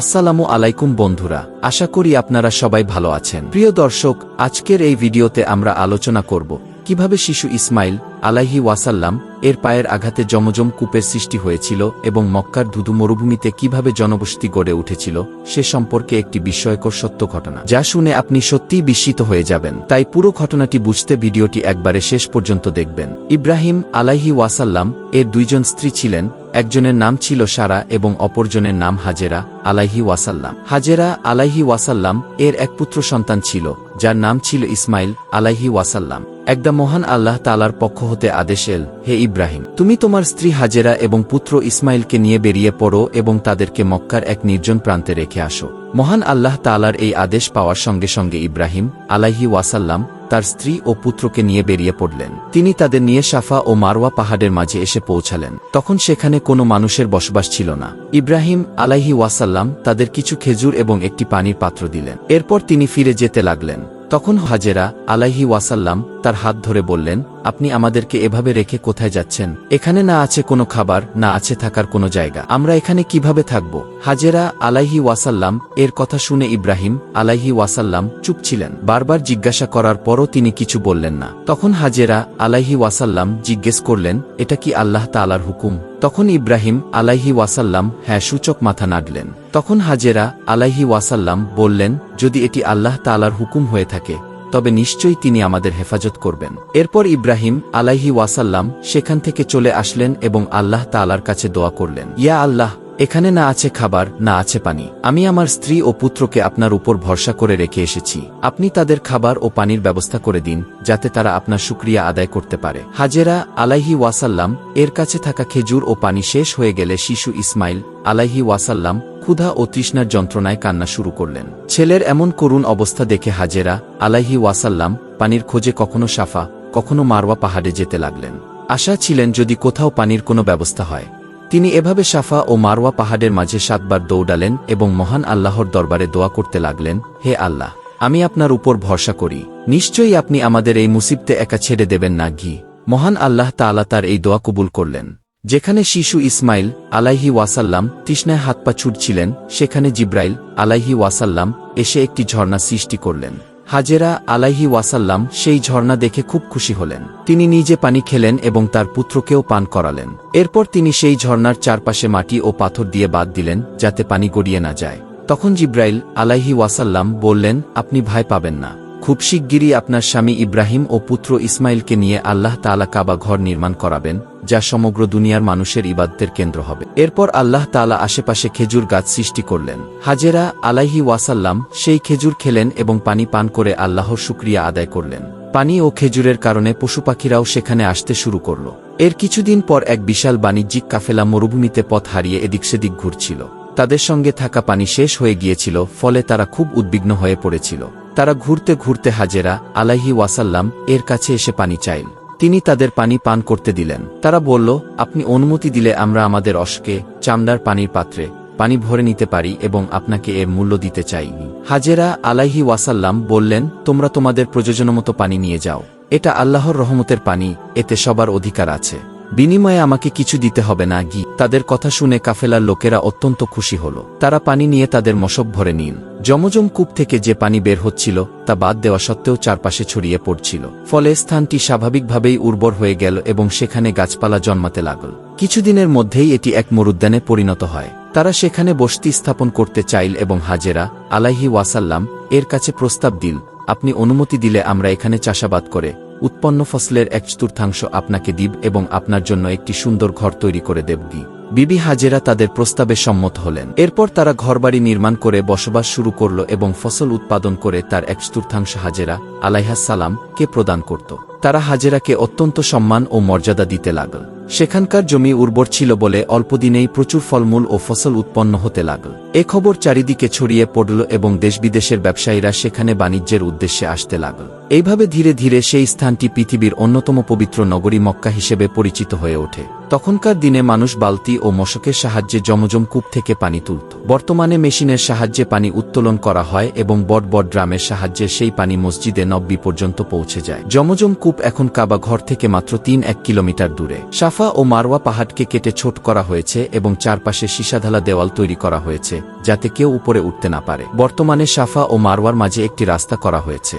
আসসালামু আলাইকুম বন্ধুরা, আশা করি আপনারা সবাই ভালো আছেন। প্রিয় দর্শক, আজকের এই ভিডিওতে আমরা আলোচনা করব কীভাবে শিশু ইসমাইল আলাইহি ওয়াসাল্লাম এর পায়ের আঘাতে জমজম কূপের সৃষ্টি হয়েছিল এবং মক্কার ধুধু মরুভূমিতে কীভাবে জনবসতি গড়ে উঠেছিল, সে সম্পর্কে একটি বিস্ময়কর সত্য ঘটনা। যা শুনে আপনি সত্যিই বিস্মিত হয়ে যাবেন। তাই পুরো ঘটনাটি বুঝতে ভিডিওটি একবারে শেষ পর্যন্ত দেখবেন। ইব্রাহিম আলাইহি ওয়াসাল্লাম এর দুইজন স্ত্রী ছিলেন একজনের নাম ছিল সারা এবং অপরজনের নাম হাজেরা আলাইহি ওয়াসাল্লাম। হাজেরা আলাইহি ওয়াসাল্লাম এর এক পুত্র সন্তান ছিল, যার নাম ছিল ইসমাইল আলাইহি ওয়াসাল্লাম। একদা মহান আল্লাহ তালার পক্ষ হতে আদেশ এল, হে ইব্রাহিম, তুমি তোমার স্ত্রী হাজেরা এবং পুত্র ইসমাইলকে নিয়ে বেরিয়ে পড়ো এবং তাদেরকে মক্কার এক নির্জন প্রান্তে রেখে আসো। মহান আল্লাহ তালার এই আদেশ পাওয়ার সঙ্গে সঙ্গে ইব্রাহিম আলাইহি ওয়াসাল্লাম তার স্ত্রী ও পুত্রকে নিয়ে বেরিয়ে পড়লেন। তিনি তাদের নিয়ে সাফা ও মারওয়া পাহাড়ের মাঝে এসে পৌঁছালেন। তখন সেখানে কোনো মানুষের বসবাস ছিল না। ইব্রাহিম আলাইহি ওয়াসাল্লাম তাদের কিছু খেজুর এবং একটি পানির পাত্র দিলেন। এরপর তিনি ফিরে যেতে লাগলেন। তখন হাজেরা, আলাইহি ওয়াসাল্লাম, তার হাত ধরে বললেন, আপনি আমাদেরকে এভাবে রেখে কোথায় যাচ্ছেন? এখানে না আছে কোনো খাবার, না আছে থাকার কোনো জায়গা। আমরা এখানে কীভাবে থাকব? হাজেরা, আলাইহি ওয়াসাল্লাম, এর কথা শুনে ইব্রাহিম, আলাইহি ওয়াসাল্লাম, চুপ ছিলেন। বারবার জিজ্ঞাসা করার পরও তিনি কিছু বললেন না। তখন হাজেরা, আলাইহি ওয়াসাল্লাম, জিজ্ঞেস করলেন, এটা কি আল্লাহ তালার হুকুম? তখন ইব্রাহিম আলাইহি ওয়াসাল্লাম হ্যাঁ সূচক মাথা নাড়লেন। তখন হাজেরা আলাইহি ওয়াসাল্লাম বললেন, যদি এটি আল্লাহ তালার হুকুম হয়ে থাকে, তবে নিশ্চয়ই তিনি আমাদের হেফাজত করবেন। এরপর ইব্রাহিম আলাইহি ওয়াসাল্লাম সেখান থেকে চলে আসলেন এবং আল্লাহ তালার কাছে দোয়া করলেন, ইয়া আল্লাহ এখানে না আছে খাবার, না আছে পানি। আমি আমার স্ত্রী ও পুত্রকে আপনার উপর ভরসা করে রেখে এসেছি। আপনি তাদের খাবার ও পানির ব্যবস্থা করে দিন, যাতে তারা আপনার শুক্রিয়া আদায় করতে পারে। হাজেরা আলাইহি ওয়াসাল্লাম, এর কাছে থাকা খেজুর ও পানি শেষ হয়ে গেলে শিশু ইসমাইল আলাইহি ওয়াসাল্লাম ক্ষুধা ও তৃষ্ণার যন্ত্রণায় কান্না শুরু করলেন। ছেলের এমন করুণ অবস্থা দেখে হাজেরা আলাইহি ওয়াসাল্লাম পানির খোঁজে কখনো সাফা, কখনো মারওয়া পাহাড়ে যেতে লাগলেন। আশা ছিলেন যদি কোথাও পানির কোনো ব্যবস্থা হয়। তিনি এভাবে সাফা ও মারওয়া পাহাড়ের মাঝে সাতবার দৌড়ালেন এবং মহান আল্লাহর দরবারে দোয়া করতে লাগলেন, হে আল্লাহ, আমি আপনার উপর ভরসা করি। নিশ্চয়ই আপনি আমাদের এই মুসিবতে একা ছেড়ে দেবেন না, ঘি। মহান আল্লাহ তাআলা তার এই দোয়া কবুল করলেন। যেখানে শিশু ইসমাইল আলাইহি ওয়াসাল্লাম তৃষ্ণায় হাত পা ছুটছিলেন সেখানে জিব্রাইল আলাইহি ওয়াসাল্লাম এসে একটি ঝর্ণা সৃষ্টি করলেন। হাজেরা আলাইহি ওয়াসাল্লাম সেই ঝর্ণা দেখে খুব খুশি হলেন। তিনি নিজে পানি খেলেন এবং তার পুত্রকেও পান করালেন। এরপর তিনি সেই ঝর্ণার চারপাশে মাটি ও পাথর দিয়ে বাদ দিলেন, যাতে পানি গড়িয়ে না যায়। তখন জিব্রাইল আলাইহি ওয়াসাল্লাম বললেন, আপনি ভয় পাবেন না। খুব শিগগিরই আপনার স্বামী ইব্রাহিম ও পুত্র ইসমাইলকে নিয়ে আল্লাহ তালা কাবা ঘর নির্মাণ করাবেন, যা সমগ্র দুনিয়ার মানুষের ইবাদতের কেন্দ্র হবে। এরপর আল্লাহ তালা আশেপাশে খেজুর গাছ সৃষ্টি করলেন। হাজেরা আলাইহি ওয়াসাল্লাম সেই খেজুর খেলেন এবং পানি পান করে আল্লাহর শুক্রিয়া আদায় করলেন। পানি ও খেজুরের কারণে পশুপাখিরাও সেখানে আসতে শুরু করল। এর কিছুদিন পর এক বিশাল বাণিজ্যিক কাফেলা মরুভূমিতে পথ হারিয়ে এদিক সেদিক ঘুরছিল। তাদের সঙ্গে থাকা পানি শেষ হয়ে গিয়েছিল, ফলে তারা খুব উদ্বিগ্ন হয়ে পড়েছিল। তারা ঘুরতে ঘুরতে হাজেরা, আলাইহি ওয়াসাল্লাম, এর কাছে এসে পানি চাইল। তিনি তাদের পানি পান করতে দিলেন। তারা বলল, আপনি অনুমতি দিলে আমরা আমাদের অশকে চামড়ার পানির পাত্রে পানি ভরে নিতে পারি এবং আপনাকে এর মূল্য দিতে চাই হাজেরা, আলাইহি ওয়াসাল্লাম বললেন, তোমরা তোমাদের প্রয়োজনমতো পানি নিয়ে যাও। এটা আল্লাহর রহমতের পানি, এতে সবার অধিকার আছে। বিনিময়ে আমাকে কিছু দিতে হবে না, গি। তাদের কথা শুনে কাফেলার লোকেরা অত্যন্ত খুশি হল। তারা পানি নিয়ে তাদের মশক ভরে নিন। জমজম কূপ থেকে যে পানি বের হচ্ছিল, তা বাদ দেওয়া সত্ত্বেও চারপাশে ছড়িয়ে পড়ছিল। ফলে স্থানটি স্বাভাবিকভাবেই উর্বর হয়ে গেল এবং সেখানে গাছপালা জন্মাতে লাগল। কিছুদিনের মধ্যেই এটি এক মরুদ্যানে পরিণত হয়। তারা সেখানে বসতি স্থাপন করতে চাইল এবং হাজেরা, আলাইহি ওয়াসাল্লাম, এর কাছে প্রস্তাব দিল, আপনি অনুমতি দিলে আমরা এখানে চাষাবাদ করে উৎপন্ন ফসলের এক চতুর্থাংশ আপনাকে দিব এবং আপনার জন্য একটি সুন্দর ঘর তৈরি করে দেবগি বিবি হাজেরা তাদের প্রস্তাবে সম্মত হলেন। এরপর তারা ঘরবাড়ি নির্মাণ করে বসবাস শুরু করল এবং ফসল উৎপাদন করে তার এক চতুর্থাংশ হাজেরা আলাইহাসালাম কে প্রদান করত। তারা হাজেরাকে অত্যন্ত সম্মান ও মর্যাদা দিতে লাগল। সেখানকার জমি উর্বর ছিল বলে অল্পদিনেই প্রচুর ফলমূল ও ফসল উৎপন্ন হতে লাগল। এ খবর চারিদিকে ছড়িয়ে পড়ল এবং দেশবিদেশের ব্যবসায়ীরা সেখানে বাণিজ্যের উদ্দেশ্যে আসতে লাগল। এইভাবে ধীরে ধীরে সেই স্থানটি পৃথিবীর অন্যতম পবিত্র নগরী মক্কা হিসেবে পরিচিত হয়ে ওঠে। তখনকার দিনে মানুষ বালতি ও মশকের সাহায্যে জমজম কূপ থেকে পানি তুলত। বর্তমানে মেশিনের সাহায্যে পানি উত্তোলন করা হয় এবং বট বট ড্রামের সাহায্যে সেই পানি মসজিদে নব্বী পর্যন্ত পৌঁছে যায়। জমজম কূপ এখন কাবা ঘর থেকে মাত্র তিন এক কিলোমিটার দূরে। সাফা ও মারওয়া পাহাড়কে কেটে ছোট করা হয়েছে এবং চারপাশে সীসাধালা দেওয়াল তৈরি করা হয়েছে, যাতে কেউ উপরে উঠতে না পারে। বর্তমানে সাফা ও মারওয়ার মাঝে একটি রাস্তা করা হয়েছে।